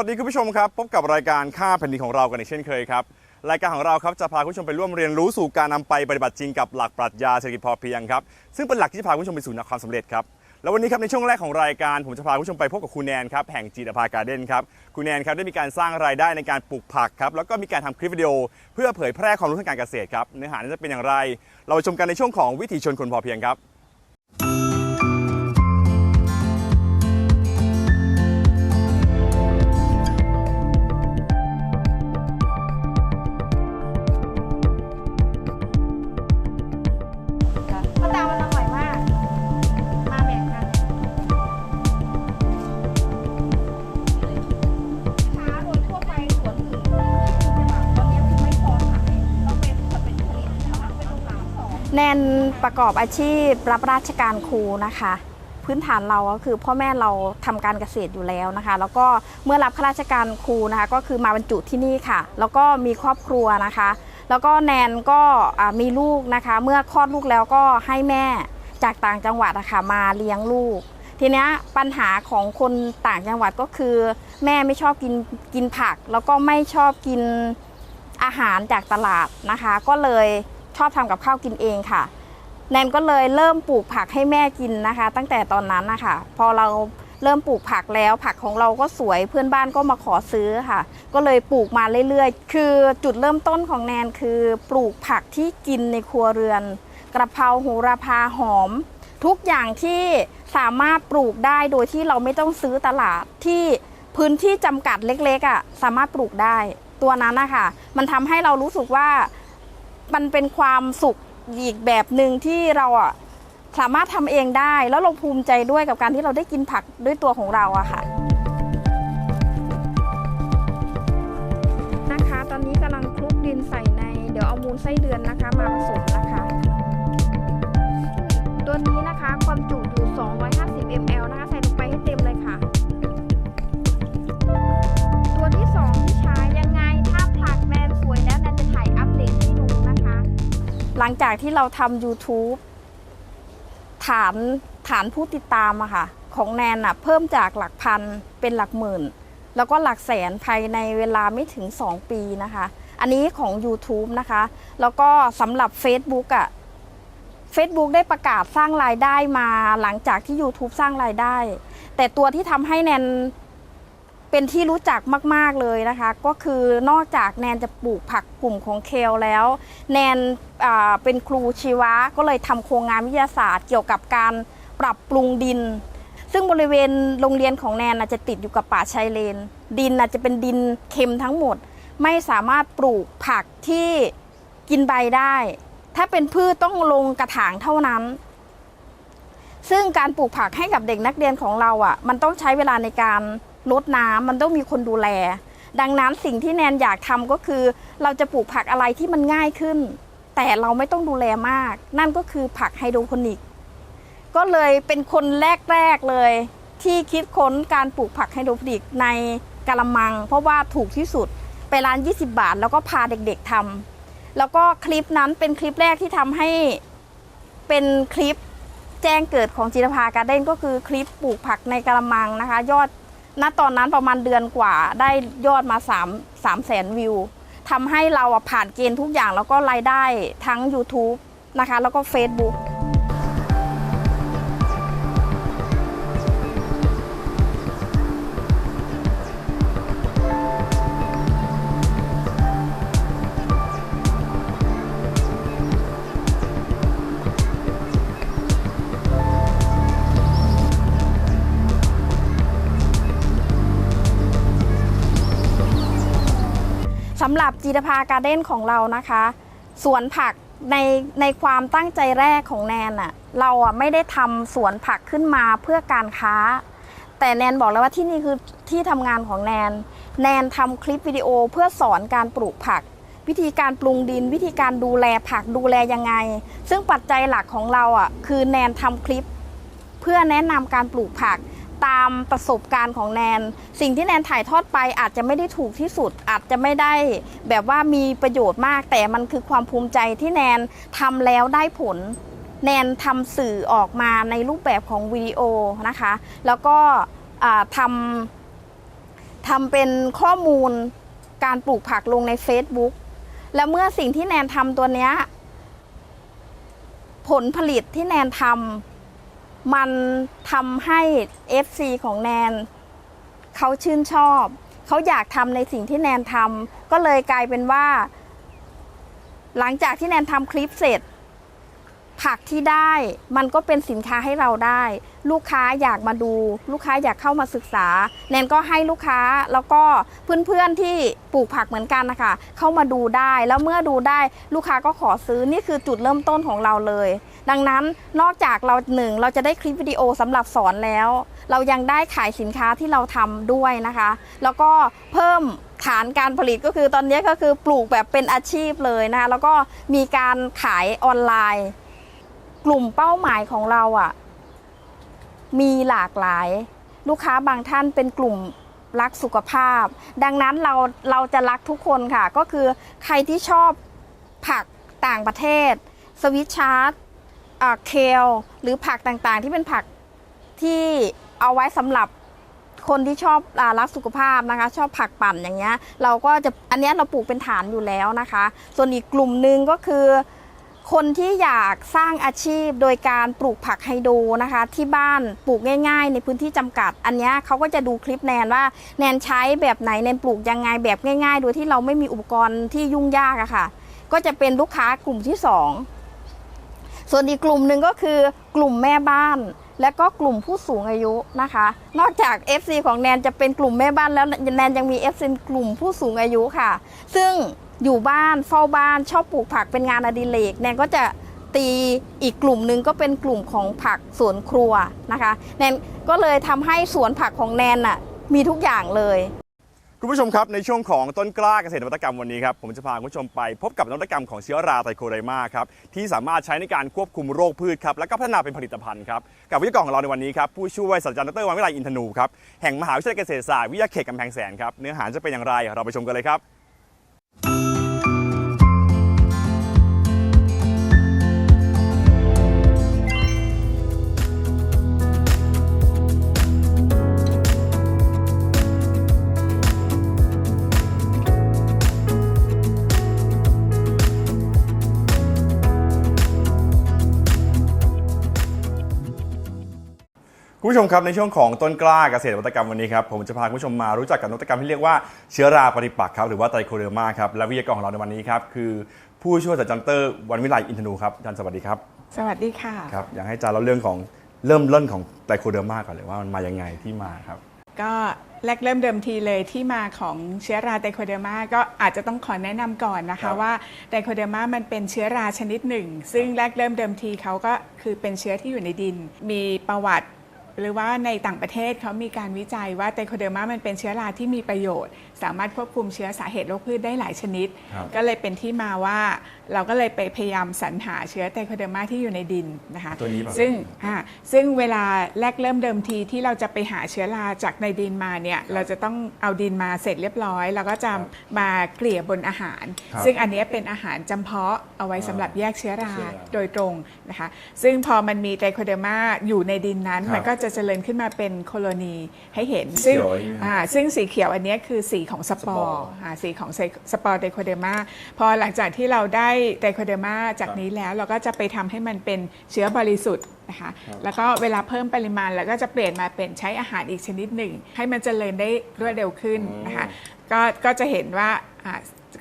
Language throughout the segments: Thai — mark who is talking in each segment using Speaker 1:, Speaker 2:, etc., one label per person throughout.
Speaker 1: สวัสดีคุณผู้ชมครับพบกับรายการค่าแผ่นดินของเรากันอีกเช่นเคยครับรายการของเราครับจะพาคุณผู้ชมไปร่วมเรียนรู้สู่การนำไปปฏิบัติจริงกับหลักปรัชญาเศรษฐกิจพอเพียงครับซึ่งเป็นหลักที่จะพาคุณผู้ชมไปสู่ความสำเร็จครับแล้ววันนี้ครับในช่วงแรกของรายการผมจะพาคุณผู้ชมไปพบกับคุณแนนครับแห่งจีตภาการ์เดนครับคุณแนนครับได้มีการสร้างรายได้ในการปลูกผักครับแล้วก็มีการทำคลิปวิดีโอ เพื่อเผยแพร่ความรู้ทางการเกษตรครับเนื้อหานั้นจะเป็นอย่างไร เราไปชมกันในช่วงของวิถีชนคนพอเพียงครับ
Speaker 2: ประ
Speaker 3: กอบอาชีพรับราชการครูนะคะ พื้นฐานเราก็คือพ่อแม่เราทำการเกษตรอยู่แล้วนะคะ แล้วก็เมื่อรับข้าราชการครูนะคะ ก็คือมาบรรจุที่นี่ค่ะ แล้วก็มีครอบครัวนะคะ แล้วก็แนนก็มีลูกนะคะ เมื่อคลอดลูกแล้วก็ให้แม่จากต่างจังหวัดนะคะมาเลี้ยงลูก ทีนี้ปัญหาของคนต่างจังหวัดก็คือ แม่ไม่ชอบกินกินผัก แล้วก็ไม่ชอบกินอาหารจากตลาดนะคะ ก็เลยชอบทำกับข้าวกินเองค่ะ แนนก็เลยเริ่มปลูกผักให้แม่กินนะคะ ตั้งแต่ตอนนั้นนะคะพอเราเริ่มปลูกผักแล้วผักของเราก็สวยเพื่อนบ้านก็มาขอซื้อค่ะ ก็เลยปลูกมาเรื่อยๆ คือจุดเริ่มต้นของแนนคือปลูกผักที่กินในครัวเรือน กระเพราโหระพาหอม ทุกอย่างที่สามารถปลูกได้โดยที่เราไม่ต้องซื้อตลาดที่พื้นที่จำกัดเล็กๆอะสามารถปลูกได้ ตัวนั้นนะคะมันทำให้เรารู้สึกว่ามันเป็นความสุข อีกแบบหนึ่งที่เราอะสามารถทำเองได้ แล้วเราภูมิใจด้วยกับการที่เราได้กินผักด้วยตัวของเราอะค่ะ นะคะ ตอนนี้กำลังคลุกดินใส่ใน เดี๋ยวเอามูลไส้เดือนนะคะ มาผสมนะคะ ตัวนี้นะคะความจุ ลังจากที่เราทำ YouTube ฐานฐานผู้ติดตามอะค่ะ ของแนนอะเพิ่มจากหลักพันเป็นหลักหมื่น แล้วก็หลักแสนภายในเวลาไม่ถึง 2 ปีนะคะ อันนี้ของ YouTube นะคะ แล้วก็สำหรับ Facebook อะ Facebook ได้ประกาศสร้างรายได้มาหลังจากที่ YouTube สร้างรายได้ แต่ตัวที่ทำให้แนน เป็นที่รู้จักมาก ๆ เลยนะคะ ก็คือนอกจากแนนจะปลูกผักกลุ่มของเคลแล้ว แนนเป็นครูชีวะก็เลยทำโครงงานวิทยาศาสตร์ เกี่ยวกับการปรับปรุงดิน ซึ่งบริเวณโรงเรียนของแนนจะติดอยู่กับป่าชายเลน ดินจะเป็นดินเค็มทั้งหมด ไม่สามารถปลูกผักที่กินใบได้ ถ้าเป็นพืชต้องลงกระถางเท่านั้นซึ่งการปลูกผักให้กับเด็กนักเรียนของเราอะ มันต้องใช้เวลาในการ รดน้ำมันต้องมีคนดูแล ดังนั้นสิ่งที่แนนอยากทำก็คือ เราจะปลูกผักอะไรที่มันง่ายขึ้น แต่เราไม่ต้องดูแลมาก นั่นก็คือผักไฮโดรโปนิก ก็เลยเป็นคนแรก ๆ เลย ที่คิดค้นการปลูกผักไฮโดรโปนิกในกะละมัง เพราะว่าถูกที่สุดไปร้าน 20 บาท แล้วก็พาเด็กๆทำแล้วก็คลิปนั้นเป็นคลิปแรกที่ทำให้เป็นคลิปแจ้งเกิดของจิรภาการ์เด้นก็คือคลิปปลูกผักในกะละมังนะคะ ยอด ณตอนนั้นประมาณเดือนกว่าได้ยอดมา3 3แสนวิวทำให้เราอะผ่านเกณฑ์ทุกอย่างแล้วก็รายได้ทั้ง YouTube นะคะ แล้วก็ Facebook ำหรับจีตภาการ์เด้นของเรานะคะสวนผักในในความตั้งใจแรกของแนนอะเราอะไม่ได้ทำสวนผักขึ้นมาเพื่อการค้า แต่แนนบอกแล้วว่าที่นี่คือที่ทำงานของแนน แนนทำคลิปวิดีโอเพื่อสอนการปลูกผัก วิธีการปรุงดิน วิธีการดูแลผักดูแลยังไง ซึ่งปัจจัยหลักของเราอะคือแนนทำคลิป เพื่อแนะนำการปลูกผัก ตามประสบการณ์ของแนน สิ่งที่แนนถ่ายทอดไปอาจจะไม่ได้ถูกที่สุด อาจจะไม่ได้แบบว่ามีประโยชน์มาก แต่มันคือความภูมิใจที่แนนทำแล้วได้ผล แนนทำสื่อออกมาในรูปแบบของวิดีโอนะคะ แล้วก็ทำทำเป็นข้อมูลการปลูกผักลงใน Facebook และเมื่อสิ่งที่แนนทำตัวเนี้ยผลผลิตที่แนนทำ มันทำให้ FC ของแนนเขาชื่นชอบ เขาอยากทำในสิ่งที่แนนทำก็เลยกลายเป็นว่า หลังจากที่แนนทำคลิปเสร็จ ผักที่ได้มันก็เป็นสินค้าให้เราได้ ลูกค้าอยากมาดู ลูกค้าอยากเข้ามาศึกษา แนนก็ให้ลูกค้าแล้วก็เพื่อนๆที่ปลูกผักเหมือนกันนะคะเข้ามาดูได้แล้วเมื่อดูได้ลูกค้าก็ขอซื้อนี่คือจุดเริ่มต้นของเราเลย ดังนั้นนอกจากเราหนึ่งเราจะได้คลิปวิดีโอสำหรับสอนแล้ว เรายังได้ขายสินค้าที่เราทำด้วยนะคะ แล้วก็เพิ่มฐานการผลิตก็คือตอนนี้ก็คือปลูกแบบเป็นอาชีพเลยนะคะแล้วก็มีการขายออนไลน์ กลุ่มเป้าหมายของเราอะ่ะมีหลากหลาย ลูกค้าบางท่านเป็นกลุ่มรักสุขภาพ ดังนั้นเราเราจะรักทุกคนค่ะ ก็คือใครที่ชอบผักต่างประเทศ สวิตชาร์ต เคลหรือผักต่างๆ ที่เป็นผักที่เอาไว้สำหรับคนที่ชอบอรักสุขภาพนะคะ ชอบผักปั่นอย่างเงี้ย เราก็จะอันนี้เราปลูกเป็นฐานอยู่แล้วนะคะ ส่วนอีกกลุ่มหนึ่งก็คือ คนที่อยากสร้างอาชีพโดยการปลูกผักไฮโดรนะคะ ที่บ้านปลูกง่าย ๆ ในพื้นที่จำกัด อันเนี้ยเขาก็จะดูคลิปแนนว่าแนนใช้แบบไหนแนนปลูกยังไงแบบง่าย ๆ โดยที่เราไม่มีอุปกรณ์ที่ยุ่งยากอะค่ะ ก็จะเป็นลูกค้ากลุ่มที่สอง ส่วนอีกกลุ่มหนึ่งก็คือกลุ่มแม่บ้าน และก็กลุ่มผู้สูงอายุนะคะ นอกจาก FC ของแนนจะเป็นกลุ่มแม่บ้านแล้วแนนยังมี FC กลุ่มผู้สูงอายุค่ะ ซึ่งอยู่บ้านเฝ้าบ้านชอบปลูกผักเป็นงานอดิเรกแนนก็จะตีอีกกลุ่มหนึ่งก็เป็นกลุ่มของผักสวนครัวนะคะ แนนก็เลยทำให้สวนผักของแนนน่ะมีทุกอย่างเลย
Speaker 1: คุณผู้ชมครับ ในช่วงของต้นกล้าเกษตรนวัตกรรมวันนี้ครับ ผมจะพาคุณผู้ชมไปพบกับนวัตกรรมของเชื้อราไทโคไดมาครับ ที่สามารถใช้ในการควบคุมโรคพืชครับ และก็พัฒนาเป็นผลิตภัณฑ์ครับ กับวิทยากรของเราในวันนี้ครับ ผู้ช่วยศาสตราจารย์ดรวันวิไลอินทนูครับ แห่งมหาวิทยาลัยเกษตรศาสตร์วิทยาเขตกำแพงแสนครับ เนื้อหาจะเป็นอย่างไรเราไปชมกันเลยครับ ผู้ชมครับในช่วงของต้นกล้าเกษตรนวัตกรรมวันนี้ครับผมจะพาคุณผู้ชมมารู้จักกับนวัตกรรมที่เรียกว่าเชื้อราปฏิปักษ์ครับหรือว่าไตรโคเดอร์มาครับและวิทยากรของเราในวันนี้ครับคือผู้ช่วยศาสตราจารย์ดรวันวิไลอินทนูครับอาจารย์สวัสดีครับ
Speaker 4: สวัสดีค่ะ
Speaker 1: ครับอยากให้อาจารย์เล่าเรื่องของเริ่มเริ่มของไตรโคเดอร์มาก่อนเลยว่ามันมายังไงที่มาครับ
Speaker 4: ก็แรกเริ่มเดิมทีเลยที่มาของเชื้อราไตโคเดอร์มาก็อาจจะต้องขอแนะนำก่อนนะ
Speaker 1: ครั
Speaker 4: คะ
Speaker 1: บ
Speaker 4: ว่าไตโคเดอร์มามันเป็นเชื้อราชนิดหนึ่ง ซึ่งแรกเริ่มเดิมทีเขาก็คือเป็นเชื้อที่อยู่ในดิน มีประวัติ หรือว่าในต่างประเทศเขามีการวิจัยว่าไตโคเดอร์มามันเป็นเชื้อราที่มีประโยชน์ สามารถควบคุมเชื้อสาเหตุโรคพืชได้หลายชนิด
Speaker 1: ครับ
Speaker 4: ก็เลยเป็นที่มาว่า เราก็เลยไปพยายามสรรหาเชื้อไตโคเดอร์มาที่อยู่ในดินนะคะ
Speaker 1: ตัวนี้ป่ะ
Speaker 4: ซึ่งอ่าซึ่งเวลาแรกเริ่มเดิมทีที่เราจะไปหาเชื้อราจากในดินมาเนี่ยเราจะต้องเอาดินมาเสร็จเรียบร้อย แล้วก็จะมาเกลี่ยบนอาหาร
Speaker 1: ครับ
Speaker 4: ซึ่งอันเนี้ยเป็นอาหารจำเพาะเอาไว้สำหรับแยกเชื้อรา
Speaker 1: เชื้อรา
Speaker 4: โดยตรงนะคะซึ่งพอมันมีไตโคเดอร์มาอยู่ในดินนั้น
Speaker 1: ครับ
Speaker 4: มันก็จะเจริญขึ้นมาเป็นโคโลนีให้เห็น ซึ่ง
Speaker 1: เขียวอย่างนี้
Speaker 4: อ่าซึ่งสีเขียวอันเนี้ยคือสีของสปอ
Speaker 1: สปอร์
Speaker 4: ร์อ่าสีของสปอร์ไตโคเดอร์มาพอหลังจากที่เราได้ไตโคเดอร์มาจากนี้แล้วเราก็จะไปทำให้มันเป็นเชื้อบริสุทธิ์นะคะแล้วก็เวลาเพิ่มปริมาณแล้วก็จะเปลี่ยนมาเป็นใช้อาหารอีกชนิดหนึ่ง ให้มันเจริญได้รวดเร็วขึ้นนะคะก็ก็จะเห็นว่าอ่า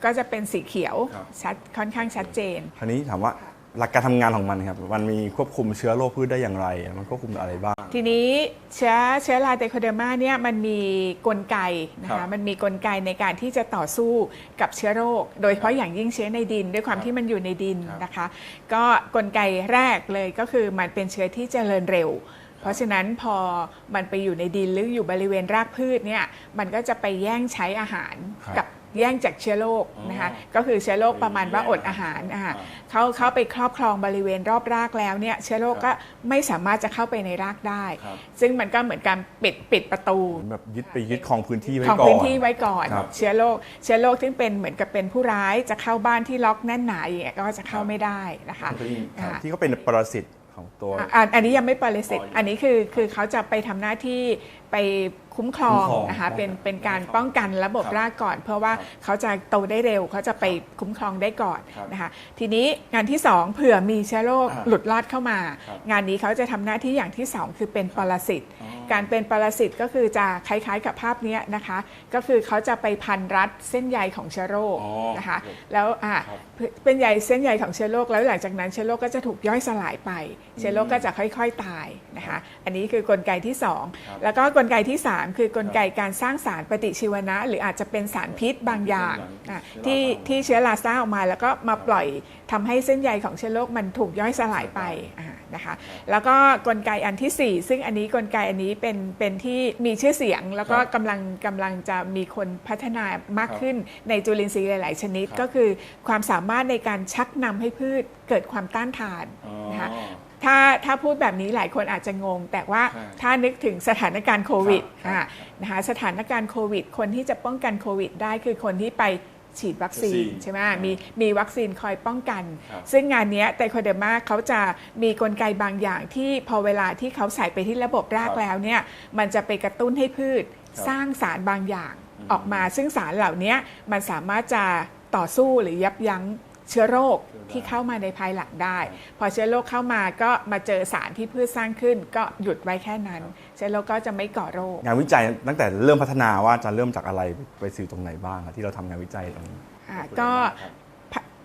Speaker 4: ก็จะเป็นสีเขียว
Speaker 1: ครับ
Speaker 4: ชัดค่อนข้างชัดเจน
Speaker 1: คราวนี้ถามว่า หลักการทำงานของมันครับ มันมีควบคุมเชื้อโรคพืชได้อย่างไร มันควบคุมอะไรบ้าง
Speaker 4: ทีนี้เชื้อเชื้อราไตโคเดอร์มาเนี่ยมันมีกลไกนะ
Speaker 1: ครั
Speaker 4: คะ
Speaker 1: บ
Speaker 4: มันมีกลไกในการที่จะต่อสู้กับเชื้อโรค โดยเฉพาะอย่างยิ่งเชื้อในดิน ด้วยความที่มันอยู่ในดิน
Speaker 1: ครับ
Speaker 4: นะคะ ก็กลไกแรกเลยก็คือมันเป็นเชื้อที่เจริญเร็ว เพราะฉะนั้นพอมันไปอยู่ในดินหรืออยู่บริเวณรากพืชเนี่ยมันก็จะไปแย่งใช้อาหาร
Speaker 1: ครับ
Speaker 4: กับ แย่งจากเชื้อโรคนะคะ
Speaker 1: อ๋อ
Speaker 4: ก็คือเชื้อโรคประมาณว่าอดอาหารอ่า
Speaker 1: อ่า
Speaker 4: เขาเขาไปครอบครองบริเวณรอบรากแล้วเนี่ยเชื้อโรคก็ไม่สามารถจะเข้าไปในรากได้
Speaker 1: ครับ
Speaker 4: ซึ่งมันก็เหมือนการปิดปิดประตู
Speaker 1: แบบยึดไปยึดครองพื้นที่ไว้
Speaker 4: ของ
Speaker 1: ก่อน
Speaker 4: พื้นที่ไว้ก่อน
Speaker 1: ครับ
Speaker 4: เชื้อโรคเชื้อโรคที่เป็นเหมือนกับเป็นผู้ร้ายจะเข้าบ้านที่ล็อกแน่นหนาอย่างเงี้ยก็จะเข้าไม่ได้นะคะ
Speaker 1: ครับ
Speaker 4: อ่า
Speaker 1: ที่เขาเป็นปรสิตของตัว
Speaker 4: อะอันอันนี้ยังไม่ปรสิต
Speaker 1: อ๋ออั
Speaker 4: อันนี้คือคือเขาจะไปทำหน้าที่ไป คุ้มครอง
Speaker 1: คุ้มครอง
Speaker 4: นะคะเป็น
Speaker 1: ครับ
Speaker 4: เป็นการป้องกันระบบ
Speaker 1: ครับ
Speaker 4: รากก่อน เพราะว่า
Speaker 1: ครับ
Speaker 4: เขาจะโตได้เร็วเขาจะไปคุ้มครองได้ก่อน
Speaker 1: ครับ
Speaker 4: นะคะทีนี้งานที่2เผื่อมีเชื้อโรค
Speaker 1: อ่า
Speaker 4: หลุดรอดเข้ามา
Speaker 1: ครับ
Speaker 4: งานนี้เขาจะทำหน้าที่อย่างที่2คือเป็นปรสิต
Speaker 1: อ๋อ
Speaker 4: การเป็นปรสิตก็คือจะคล้ายๆกับภาพเนี้ยนะคะ ก็คือเขาจะไปพันรัดเส้นใยของเชื้อโรค
Speaker 1: อ๋อ
Speaker 4: นะคะ
Speaker 1: ครับ
Speaker 4: แล้วอ่า
Speaker 1: ครับ
Speaker 4: เป็นใยเส้นใยของเชื้อโรคแล้วหลังจากนั้นเชื้อโรคก็จะถูกย่อยสลายไป เชื้อโรคก็จะค่อยๆตายนะคะ อันนี้คือกลไกที่
Speaker 1: ครับ
Speaker 4: 2แล้วก็กลไกที่3 คือกลไกการสร้างสารปฏิชีวนะ หรืออาจจะเป็นสารพิษบางอย่าง
Speaker 1: อย่าง
Speaker 4: อะ
Speaker 1: เชื้อรา
Speaker 4: ที่ที่เชื้อราสร้างออกมาแล้วก็มาปล่อยทำให้เส้นใยของเชื้อโรคมันถูกย่อยสลายไปอ่านะคะแล้วก็กลไกอันทีสี่ 4 ซึ่งอันนี้กลไกอันนี้เป็นเป็นที่มีชื่อเสียง แล้วก็
Speaker 1: ครับ
Speaker 4: กำลังกำลังจะมีคนพัฒนามาก
Speaker 1: ครับ
Speaker 4: ขึ้นในจุลินทรีย์หลาย ๆ ชนิด
Speaker 1: ครับ
Speaker 4: ก็คือความสามารถในการชักนำให้พืชเกิดความต้านทาน
Speaker 1: อ๋อ
Speaker 4: นะคะ ถ้าถ้าพูดแบบนี้หลายคนอาจจะงง แต่ว่า
Speaker 1: ใช่
Speaker 4: ถ้านึกถึงสถานการณ์โควิด
Speaker 1: ครับ
Speaker 4: อะนะคะสถานการณ์โควิด คนที่จะป้องกันโควิด ได้คือคนที่ไปฉีดวัคซีน
Speaker 1: วัคซีน
Speaker 4: ใช่ไหม
Speaker 1: ครับ
Speaker 4: มีมีวัคซีนคอยป้องกัน
Speaker 1: ครับ
Speaker 4: ซึ่งงานเนี้ไตโคเดอร์มาเขาจะมีกลไกบางอย่างที่พอเวลาที่เขาใส่ไปที่ระบบราก
Speaker 1: ครับ
Speaker 4: แล้วเนี่ยมันจะไปกระตุ้นให้พืช
Speaker 1: ครับ
Speaker 4: สร้างสารบางอย่าง
Speaker 1: อืม
Speaker 4: ออกมา ซึ่งสารเหล่านี้มันสามารถจะต่อสู้หรือยับยั้ง เชื้อโรค
Speaker 1: เชื้อรา
Speaker 4: ที่เข้ามาในภายหลังได้
Speaker 1: ครับ
Speaker 4: พอเชื้อโรคเข้ามาก็มาเจอสารที่พืชสร้างขึ้น ก็หยุดไว้แค่นั้น เชื้อโรคก็จะไม่ก่อโรค
Speaker 1: งานวิจัยตั้งแต่เริ่มพัฒนาว่าจะเริ่มจากอะไรไปสู่ตรงไหนบ้างอะที่เราทำงานวิจัยตรงนี้
Speaker 4: อ่า
Speaker 1: ขอบคุณ
Speaker 4: ก็
Speaker 1: มากครับ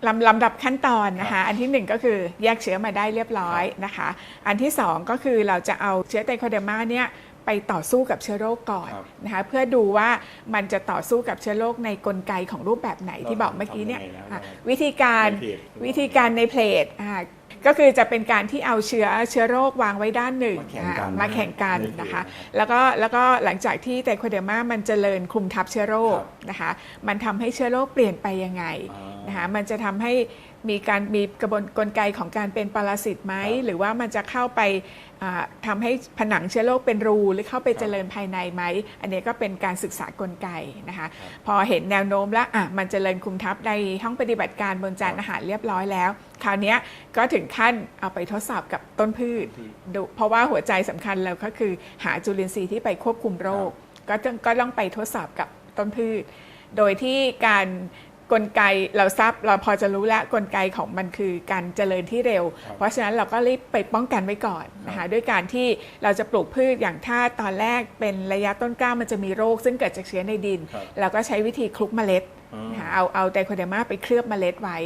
Speaker 4: ลำลำดับขั้นตอนนะคะ อันที่หนึ่งก็คือแยกเชื้อมาได้เรียบร้อยนะคะ อันที่สองก็คือเราจะเอาเชื้อไตโคเดอร์มาเนี่ย ไปต่อสู้กับเชื้อโรคก่อน
Speaker 1: ครับ
Speaker 4: นะคะเพื่อดูว่ามันจะต่อสู้กับเชื้อโรคในกลไกของรูปแบบไหนที่บอกเมื่อกี้เนี่ย
Speaker 1: ทำยังไงนะ
Speaker 4: อะวิธีการ
Speaker 1: ในเพจ
Speaker 4: วิธีการในเพลทอ่าก็คือจะเป็นการที่เอาเชื้อเชื้อโรควางไว้ด้านหนึ่ง
Speaker 1: มาแข่งกัน
Speaker 4: อ่ามาแข่งกัน
Speaker 1: ในเพจ
Speaker 4: นะคะ
Speaker 1: นะครับ
Speaker 4: แล้วก็แล้วก็หลังจากที่ไตโคเดอร์มามันเจริญคลุมทับเชื้อโรค
Speaker 1: ครับ
Speaker 4: นะคะ มันทำให้เชื้อโรคเปลี่ยนไปยังไง
Speaker 1: อ่าน
Speaker 4: นะคะมันจะทำให้ มีการมีกระบวนกลไกของการเป็นปรสิตไหม
Speaker 1: ครับ
Speaker 4: หรือว่ามันจะเข้าไปอ่าทำาให้ผนังเชื้อโรคเป็นรูหรือเข้าไป
Speaker 1: ครับ
Speaker 4: เจริญภายในไหม อันนี้ก็เป็นการศึกษากลไกนะคะ
Speaker 1: ครับ
Speaker 4: พอเห็นแนวโน้มแล้วอะมันเจริญคุมทับในห้องปฏิบัติการบนจานอาหารเรียบร้อยแล้ว คราวเนี้ยก็ถึงขั้นเอาไปทดสอบกับต้นพืชดูเพราะว่าหัวใจสำคัญเราก็คือหาจุลินทรีย์ที่ไปควบคุมโรค ก็ต้องก็ต้องไปทดสอบกับต้นพืช โดยที่การ กลไกเราทราบเราพอจะรู้แล้วกลไกของมันคือการเจริญที่เร็ว
Speaker 1: ครับ
Speaker 4: เพราะฉะนั้นเราก็รีบไปป้องกันไว้ก่อนนะ
Speaker 1: ครั
Speaker 4: คะ
Speaker 1: บ
Speaker 4: ด้วยการที่เราจะปลูกพืชอย่างถ้าตอนแรกเป็นระยะต้นกล้ามันจะมีโรค ซึ่งเกิดจากเชื้อในดิน
Speaker 1: ครับ
Speaker 4: เราก็ใช้วิธีคลุกเมล็ด
Speaker 1: อ๋อ
Speaker 4: นะคะเอาเอาไดโคเดอร์มาไปเคลือบเมล็ดไว้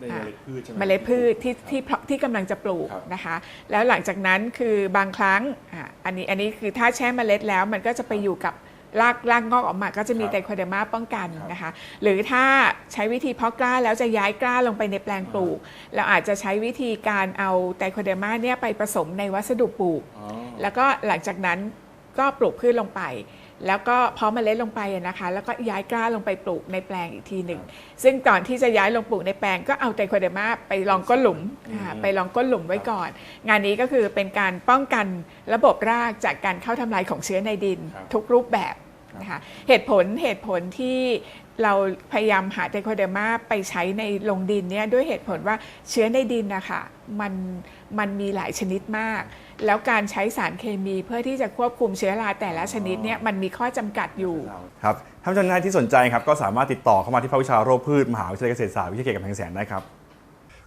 Speaker 1: ในเมล็ดพืชใช่ไหม
Speaker 4: เมล็ดพืชที่ที่เพาะที่กำลังจะปลูก
Speaker 1: ครับ
Speaker 4: นะคะ แล้วหลังจากนั้นคือบางครั้งอะอันนี้อันนี้คือถ้าแช่เมล็ดแล้วมันก็จะไปอยู่กับ รากรากงอกออกมาก็จะมี
Speaker 1: ครับ
Speaker 4: ไตโคเดอร์มาป้องกัน
Speaker 1: ครับ
Speaker 4: นะคะ หรือถ้าใช้วิธีเพาะกล้าแล้วจะย้ายกล้าลงไปในแปลงปลูก เราอาจจะใช้วิธีการเอาไตโคเดอร์มาเนี่ยไปผสมในวัสดุปลูก
Speaker 1: อ๋อ
Speaker 4: แล้วก็หลังจากนั้นก็ปลูกพืชลงไป แล้วก็เพาะเมล็ดลงไปอะนะคะ แล้วก็ย้ายกล้าลงไปปลูกในแปลงอีกทีหนึ่ง ซึ่งก่อนที่จะย้ายลงปลูกในแปลงก็เอาไตโคเดอร์มาไปลองก้นหลุม
Speaker 1: อืม
Speaker 4: อ่าไปลองก้นหลุมไว้ก่อน งานนี้ก็คือเป็นการป้องกันระบบรากจากการเข้าทำลายของเชื้อในดิน
Speaker 1: ครับ
Speaker 4: ทุกรูปแบบนะคะเหตุผลเหตุผลที่เราพยายามหาไตโคเดอร์มาไปใช้ในลงดินเนี่ยด้วยเหตุผลว่าเชื้อในดินนะคะมันมันมีหลายชนิดมาก แล้วการใช้สารเคมีเพื่อที่จะควบคุมเชื้อราแต่ละชนิดเนี่ยมันมีข้อจำกัดอยู่
Speaker 1: ครับท่านผู้ชมท่านที่สนใจครับก็สามารถติดต่อเข้ามาที่ภาควิชาโรคพืชมหาวิทยาลัยเกษตรศาสตร์วิทยาเขตกำแพงแสนได้ครับ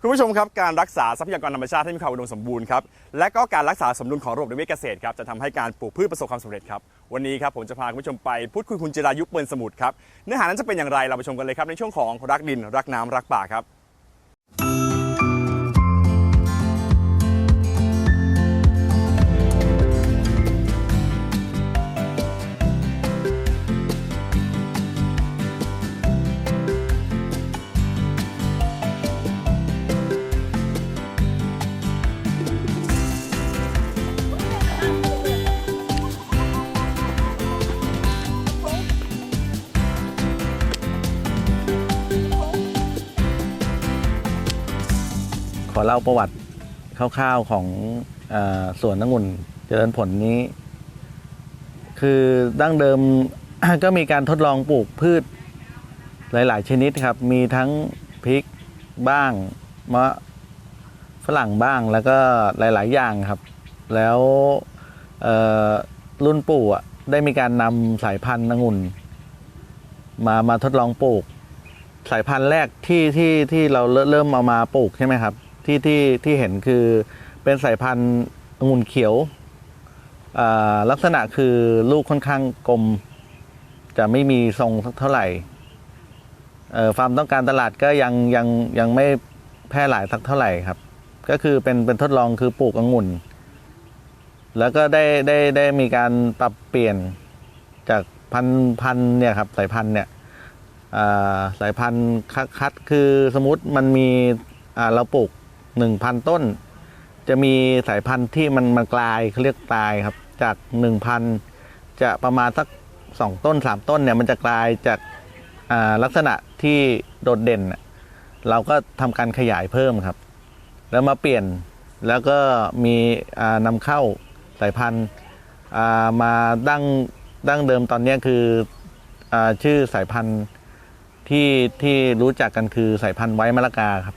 Speaker 1: คุณผู้ชมครับการรักษาทรัพยากรธรรมชาติให้มีความอุดมสมบูรณ์ครับและก็การรักษาสมดุลของระบบนิเวศเกษตรครับจะทำให้การปลูกพืชประสบความสำเร็จครับ วันนี้ครับผมจะพาคุณผู้ชมไปพูดคุยคุณจิรายุเปิลสมุทรครับเนื้อหานั้นจะเป็นอย่างไรเราไปชมกันเลยครับในช่วงของรักดินรักน้ำรักป่าครับ
Speaker 5: ขอเล่าประวัติคร่าวๆของอสวนองุ่นเจริญผลนี้ คือดั้งเดิมก็มีการทดลองปลูกพืชหลาย ๆ ชนิดครับ มีทั้งพริกบ้างมะฝรั่งบ้างแล้วก็หลาย ๆ อย่างครับ แล้วรุ่นปู่ได้มีการนำสายพันธุ์องุ่น มามาทดลองปลูก สายพันธุ์แรกที่ที่ที่เราเริ่มเอามาปลูกใช่ไหมครับ ที่ที่ที่เห็นคือเป็นสายพันธุ์องุ่นเขียวอ่าลักษณะคือลูกค่อนข้างกลม จะไม่มีทรงสักเท่าไหร่เอ่อความต้องการตลาดก็ยังยังยังไม่แพร่หลายสักเท่าไหร่ครับ ก็คือเป็นเป็นทดลองคือปลูกองุ่น แล้วก็ได้ได้ได้มีการปรับเปลี่ยนจากพันพันเนี่ยครับสายพันธุ์เนี่ยอ่าสายพันธุ์คัดคัดคือสมมติมันมีอ่าเราปลูก หนึ่งพันต้น จะมีสายพันธุ์ที่มันมันกลายเขาเรียกกลายครับ จากหนึ่งพันจะประมาณสักสองต้นสามต้นเนี่ยมันจะกลายจากาลักษณะที่โดดเด่น เราก็ทำการขยายเพิ่มครับ แล้วมาเปลี่ยนแล้วก็มีนำเข้าสายพันธุ์มาดั้งดั้งเดิมตอนนี้คืออชื่อสายพันธุ์ที่ที่รู้จักกันคือสายพันธุ์ไว้มะละกาครับ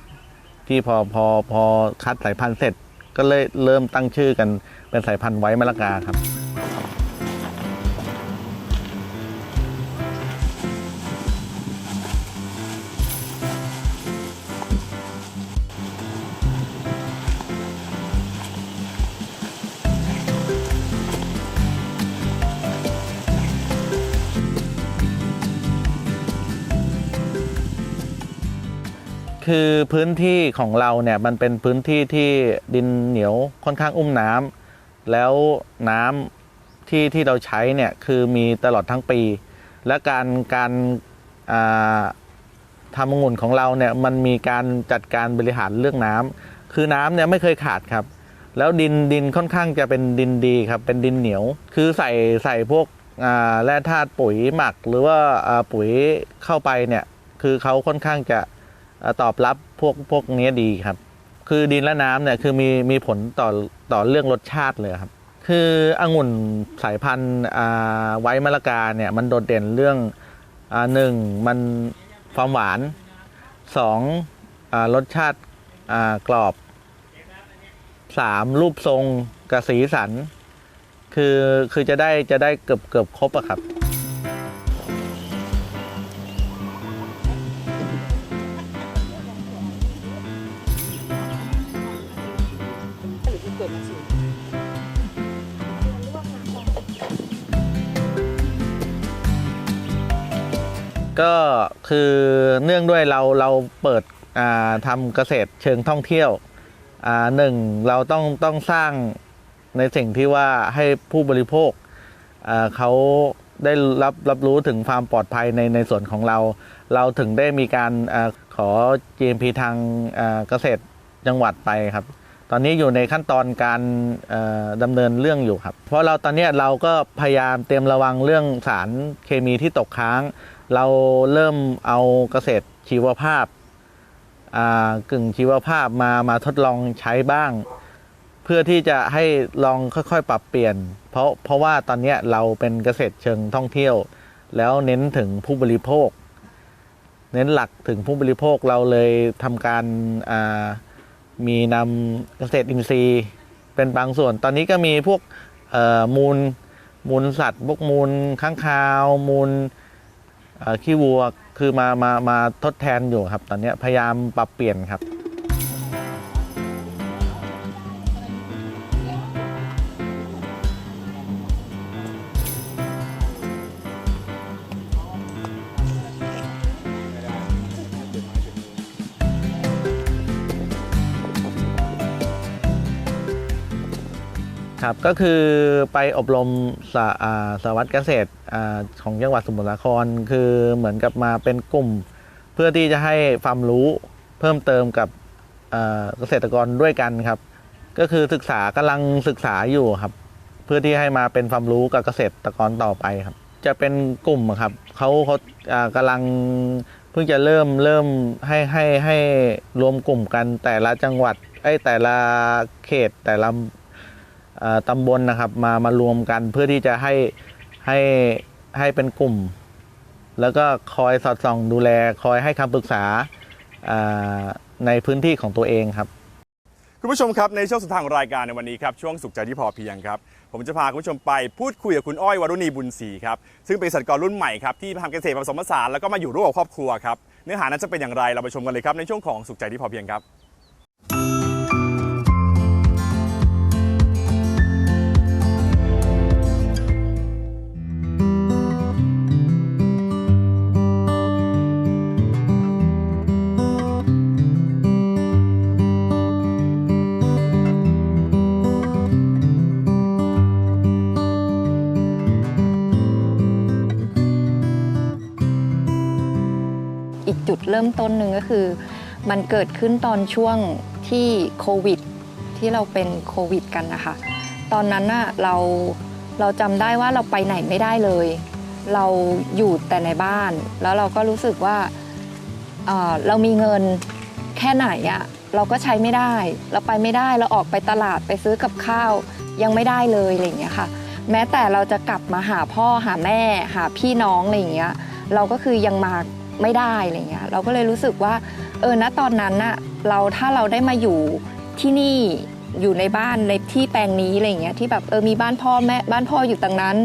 Speaker 5: ที่พอพอพอคัดสายพันธุ์เสร็จ ก็เลยเริ่มตั้งชื่อกันเป็นสายพันธุ์ไว้มะละกาครับ คือพื้นที่ของเราเนี่ยมันเป็นพื้นที่ที่ดินเหนียวค่อนข้างอุ้มน้ำแล้วน้ำที่ที่เราใช้เนี่ยคือมีตลอดทั้งปี และการการทำองุ่นของเราเนี่ยมันมีการจัดการบริหารเรื่องน้ำคือน้ำเนี่ยไม่เคยขาดครับ แล้วดินดินค่อนข้างจะเป็นดินดีครับเป็นดินเหนียว คือใส่ใส่พวกแร่ธาตุปุ๋ยหมักหรือว่าปุ๋ยเข้าไปเนี่ยคือเขาค่อนข้างจะ ตอบรับพวกพวกนี้ดีครับ คือดินและน้ำเนี่ยคือมีมีผลต่อต่อเรื่องรสชาติเลยครับ คือองุ่นสายพันธุ์ไว้มะละกาเนี่ยมันโดดเด่นเรื่องอหนึ่งมันความหวานสองอรสชาติกรอบสามรูปทรงกับสีสัน คือคือจะได้จะได้เกือบเกือบครบอะครับ คือเนื่องด้วยเราเราเปิดอ่าทำเกษตรเชิงท่องเที่ยวอ่าหนึ่งเราต้องต้องสร้างในสิ่งที่ว่าให้ผู้บริโภคอ่าเขาได้รับรับรู้ถึงความปลอดภัยในในส่วนของเรา เราถึงได้มีการอขอ GMP ทางเกษตรจังหวัดไปครับ ตอนนี้อยู่ในขั้นตอนการดำเนินเรื่องอยู่ครับ เพราะเราตอนนี้เราก็พยายามเตรียมระวังเรื่องสารเคมีที่ตกค้าง เราเริ่มเอาเกษตรชีวภาพกึ่งชีวภาพมามาทดลองใช้บ้าง เพื่อที่จะให้ลองค่อยๆ ปรับเปลี่ยน เพราะเพราะว่าตอนนี้เราเป็นเกษตรเชิงท่องเที่ยว แล้วเน้นถึงผู้บริโภค เน้นหลักถึงผู้บริโภคเราเลยทำการามีนำเกษตรอินทรีย์เป็นบางส่วน ตอนนี้ก็มีพวกมูลมูลสัตว์พวกมูลค้างคาว มูล ขี้วัวคือมามามาทดแทนอยู่ครับ ตอนนี้พยายามปรับเปลี่ยนครับครับก็คือไปอบรมสาอ่าสารวัตเกษตร ของจังหวัดสมุทรสาครคือเหมือนกับมาเป็นกลุ่ม เพื่อที่จะให้ความรู้เพิ่มเติมกับเกษตรกรด้วยกันครับ ก็คือศึกษากำลังศึกษาอยู่ครับ เพื่อที่ให้มาเป็นความรู้กับเกษตรกรต่อไปครับ จะเป็นกลุ่มครับเขาเขากำลังเพิ่งจะเริ่มเริ่มให้ให้ให้รวมกลุ่มกันแต่ละจังหวัดไอ้แต่ละเขตแต่ละตำบลนะครับ มามารวมกันเพื่อที่จะให้ ให้ให้เป็นกลุ่ม แล้วก็คอยสอดส่องดูแลคอยให้คำปรึกษาในพื้นที่ของตัวเองครับ
Speaker 1: คุณผู้ชมครับในช่วงสุดท้ายของรายการในวันนี้ครับช่วงสุขใจที่พอเพียงครับผมจะพาคุณผู้ชมไปพูดคุยกับคุณอ้อยวรุณีบุญศรีครับซึ่งเป็นเกษตรกรรุ่นใหม่ครับที่ทำเกษตรผสมผสานแล้วก็มาอยู่ร่วมกับครอบครัวครับเนื้อหานั้นจะเป็นอย่างไรเราไปชมกันเลยครับในช่วงของสุขใจที่พอเพียงครับ
Speaker 6: จุดเริ่มต้นหนึ่งก็คือ มันเกิดขึ้นตอนช่วงที่โควิด ที่เราเป็นโควิดกันนะคะ ตอนนั้นน่ะเราเราจำได้ว่าเราไปไหนไม่ได้เลย เราอยู่แต่ในบ้าน แล้วเราก็รู้สึกว่าเออเรามีเงินแค่ไหนอะเราก็ใช้ไม่ได้ เราไปไม่ได้เราออกไปตลาดไปซื้อกับข้าวยังไม่ได้เลยอะไรอย่างเงี้ยค่ะ แม้แต่เราจะกลับมาหาพ่อหาแม่หาพี่น้องอะไรอย่างเงี้ยเราก็คือยังมา ไม่ได้อะไรเงี้ยเราก็เลยรู้สึกว่าเออณตอนนั้นน่ะเราถ้าเราได้มาอยู่ที่นี่อยู่ในบ้านในที่แปลงนี้อะไรเงี้ยที่แบบเออมีบ้านพ่อแม่บ้านพ่ออยู่ตรงนั้น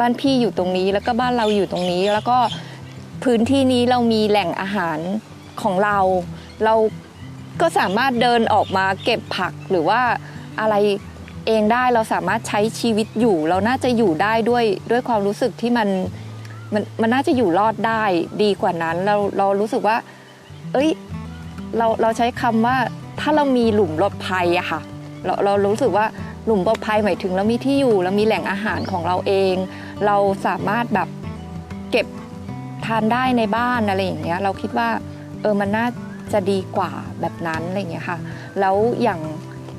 Speaker 6: บ้านพี่อยู่ตรงนี้แล้วก็บ้านเราอยู่ตรงนี้ แล้วก็พื้นที่นี้เรามีแหล่งอาหารของเรา เราก็สามารถเดินออกมาเก็บผักหรือว่าอะไรเองได้เราสามารถใช้ชีวิตอยู่ เราน่าจะอยู่ได้ด้วยด้วยความรู้สึกที่มัน มันมันน่าจะอยู่รอดได้ดีกว่านั้น เราเรารู้สึกว่า เอ้ยเราเราใช้คำว่าถ้าเรามีหลุมหลบภัยอะค่ะเราเรารู้สึกว่าหลุมหลบภัยหมายถึงเรามีที่อยู่เรามีแหล่งอาหารของเราเอง เราสามารถแบบเก็บทานได้ในบ้านอะไรอย่างเงี้ยเราคิดว่าเออมันน่าจะดีกว่าแบบนั้นอะไรอย่างเงี้ยค่ะ แล้วอย่าง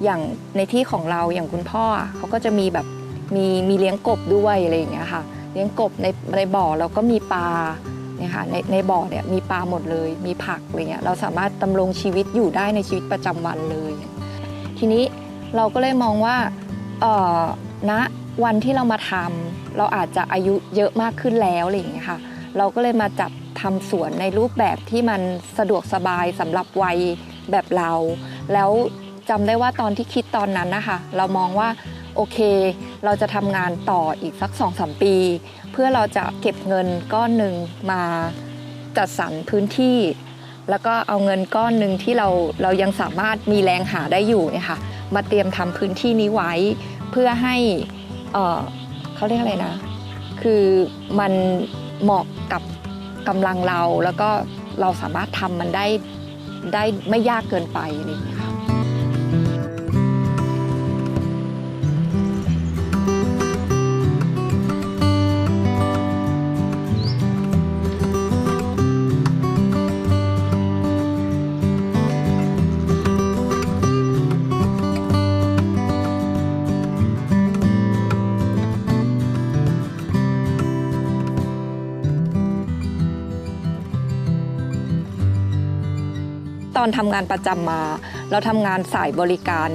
Speaker 6: อย่างในที่ของเราอย่างคุณพ่อเขาก็จะมีแบบมีมีเลี้ยงกบด้วยอะไรอย่างเงี้ยค่ะ เลี้ยงกบในในบ่อเราก็มีปลาเนี่ยค่ะในในบ่อเนี่ยมีปลาหมดเลย มีผักอะไรเงี้ยเราสามารถดำรงชีวิตอยู่ได้ในชีวิตประจำวันเลย ทีนี้เราก็เลยมองว่าเออณวันที่เรามาทำเราอาจจะอายุเยอะมากขึ้นแล้วอะไรอย่างเงี้ยค่ะเราก็เลยมาจัดทำสวนในรูปแบบที่มันสะดวกสบายสำหรับวัยแบบเรา แล้วจำได้ว่าตอนที่คิดตอนนั้นนะคะเรามองว่า โอเค เราจะทำงานต่ออีกสัก2อสปี เพื่อเราจะเก็บเงินก้อนหนึ่งมาจัดสรรพื้นที่ แล้วก็เอาเงินก้อนหนึ่งที่เราเรายังสามารถมีแรงหาได้อยู่เนี่ยค่ะมาเตรียมทำพื้นที่นี้ไว้ เพื่อให้เอ่อเขาเรียกอะไรนะ คือมันเหมาะกับกำลังเราแล้วก็เราสามารถทำมันได้ได้ไม่ยากเกินไปอะไรอย่างเงี้ย ตอนทำงานประจำมา เราทำงานสายบริการ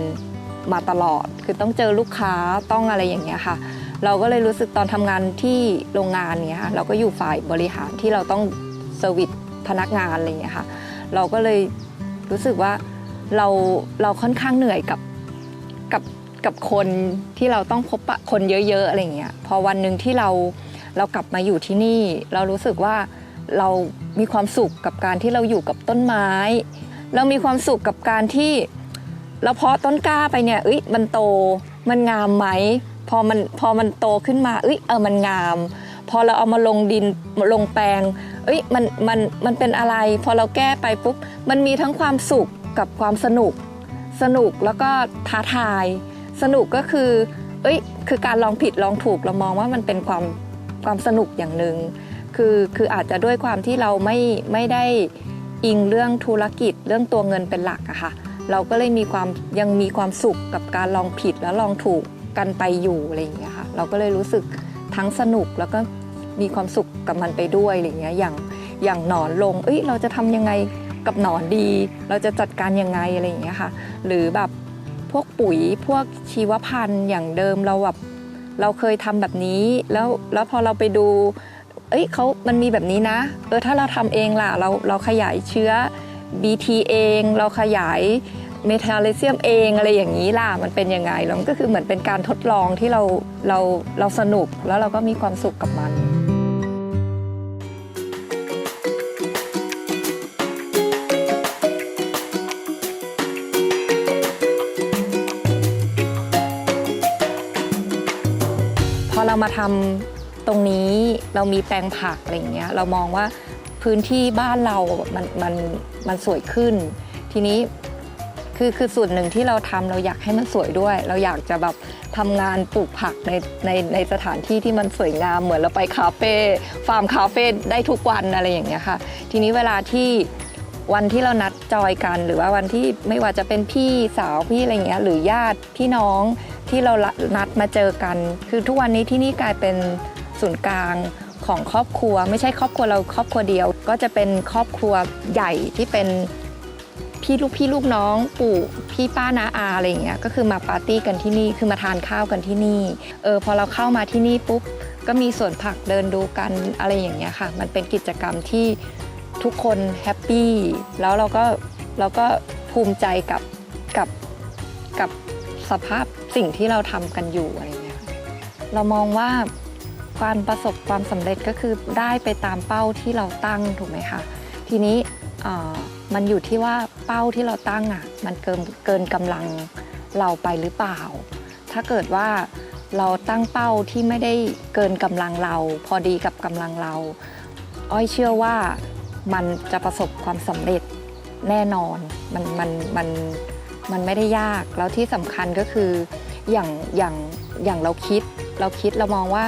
Speaker 6: มาตลอด คือต้องเจอลูกค้าต้องอะไรอย่างเงี้ยค่ะ เราก็เลยรู้สึกตอนทำงานที่โรงงานเนี้ยค่ะเราก็อยู่ฝ่ายบริหารที่เราต้องเซอร์วิสพนักงานอะไรอย่างเงี้ยค่ะ เราก็เลยรู้สึกว่าเราเราค่อนข้างเหนื่อยกับกับกับคนที่เราต้องพบปะคนเยอะๆอะไรเงี้ยพอวันหนึ่งที่เราเรากลับมาอยู่ที่นี่ เรารู้สึกว่าเรามีความสุขกับการที่เราอยู่กับต้นไม้ เรามีความสุขกับการที่เราเพาะต้นกล้าไปเนี่ยเอ้ยมันโตมันงามไหมพอมันพอมันโตขึ้นมาเอ้ยเออมันงาม พอเราเอามาลงดินลงแปลง เอ้ยมันมันมันเป็นอะไร พอเราแก้ไปปุ๊บมันมีทั้งความสุขกับความสนุก สนุกแล้วก็ท้าทาย สนุกก็คือ เอ้ยคือการลองผิดลองถูกเรามองว่ามันเป็นความความสนุกอย่างหนึ่งคือคืออาจจะด้วยความที่เราไม่ไม่ได้ อิงเรื่องธุรกิจเรื่องตัวเงินเป็นหลักอะค่ะ เราก็เลยมีความยังมีความสุขกับการลองผิดแล้วลองถูกกันไปอยู่อะไรอย่างเงี้ยค่ะเราก็เลยรู้สึกทั้งสนุกแล้วก็มีความสุขกับมันไปด้วยอะไรอย่างเงี้ยอย่างอย่างหนอนลง เอ้ยเราจะทำยังไงกับหนอนดี เราจะจัดการยังไงอะไรอย่างเงี้ยค่ะ หรือแบบพวกปุ๋ยพวกชีวพันธุ์อย่างเดิมเราแบบเราเคยทำแบบนี้แล้วแล้วพอเราไปดู เอ้ยเขามันมีแบบนี้นะ เออถ้าเราทำเองล่ะ เราเราขยายเชื้อ BT เอง เราขยายเมทาเลเซียมเองอะไรอย่างนี้ล่ะ มันเป็นยังไงแล้วก็คือเหมือนเป็นการทดลองที่เราเราเราสนุกแล้วเราก็มีความสุขกับมันพอเรามาทำ ตรงนี้เรามีแปลงผักอะไรอย่างเงี้ยเรามองว่าพื้นที่บ้านเรามันมันมันสวยขึ้น ทีนี้คือคือส่วนหนึ่งที่เราทำเราอยากให้มันสวยด้วย เราอยากจะแบบทำงานปลูกผักในในในสถานที่ที่มันสวยงามเหมือนเราไปคาเฟ่ฟาร์มคาเฟ่ได้ทุกวันอะไรอย่างเงี้ยค่ะ ทีนี้เวลาที่วันที่เรานัดจอยกัน หรือว่าวันที่ไม่ว่าจะเป็นพี่สาวพี่อะไรเงี้ยหรือญาติพี่น้องที่เรานัดมาเจอกัน คือทุกวันนี้ที่นี่กลายเป็น ศูนย์กลางของครอบครัว ไม่ใช่ครอบครัวเราครอบครัวเดียว ก็จะเป็นครอบครัวใหญ่ที่เป็นพี่ลูกพี่ลูกน้องปู่พี่ป้าน้าอาอะไรอย่างเงี้ยก็คือมาปาร์ตี้กันที่นี่คือมาทานข้าวกันที่นี่เออพอเราเข้ามาที่นี่ปุ๊บก็มีสวนผักเดินดูกันอะไรอย่างเงี้ยค่ะ มันเป็นกิจกรรมที่ทุกคนแฮปปี้แล้วเราก็เราก็ภูมิใจกับกับกับสภาพสิ่งที่เราทำกันอยู่อะไรเงี้ยเรามองว่า การประสบความสำเร็จก็คือได้ไปตามเป้าที่เราตั้งถูกไหมคะทีนี้มันอยู่ที่ว่าเป้าที่เราตั้งอะมันเกินเกินกำลังเราไปหรือเปล่า ถ้าเกิดว่าเราตั้งเป้าที่ไม่ได้เกินกำลังเรา พอดีกับกำลังเรา อ้อยเชื่อว่ามันจะประสบความสำเร็จแน่นอนมันมันมันมันไม่ได้ยากแล้วที่สำคัญก็คืออย่างอย่างอย่างเราคิด เราคิดเรามองว่า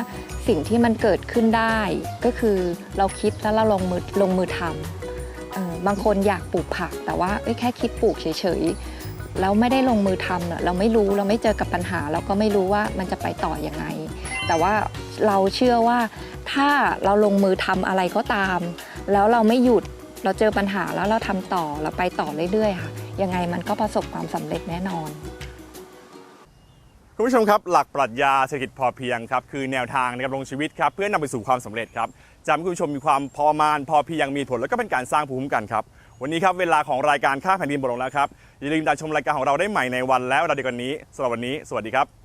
Speaker 6: สิ่งที่มันเกิดขึ้นได้ ก็คือเราคิดแล้วเราลงมือลงมือทำออบางคนอยากปลูกผัก แต่ว่าแค่คิดปลูกเฉยๆแล้วไม่ได้ลงมือทำเราไม่รู้เราไม่เจอกับปัญหา เราก็ไม่รู้ว่ามันจะไปต่ออยังไง แต่ว่าเราเชื่อว่าถ้าเราลงมือทำอะไรก็ตาม แล้วเราไม่หยุดเราเจอปัญหาแล้วเราทำต่อเราไปต่อเรื่อยๆค่ะยังไงมันก็ประสบความสำเร็จแน่นอน
Speaker 1: คุณผู้ชมครับ หลักปรัชญาเศรษฐกิจพอเพียงครับคือแนวทางในการลงชีวิตครับเพื่อนำไปสู่ความสำเร็จครับจำให้คุณผู้ชมมีความพอมานพอเพียงมีผลแล้วก็เป็นการสร้างภูมิคุ้มกันครับวันนี้ครับเวลาของรายการค่าแผ่นดินหมดลงแล้วครับอย่าลืมติดตามชมรายการของเราได้ใหม่ในวันและเวลาเดียวกันนี้สำหรับวันนี้ สวัสดีครับ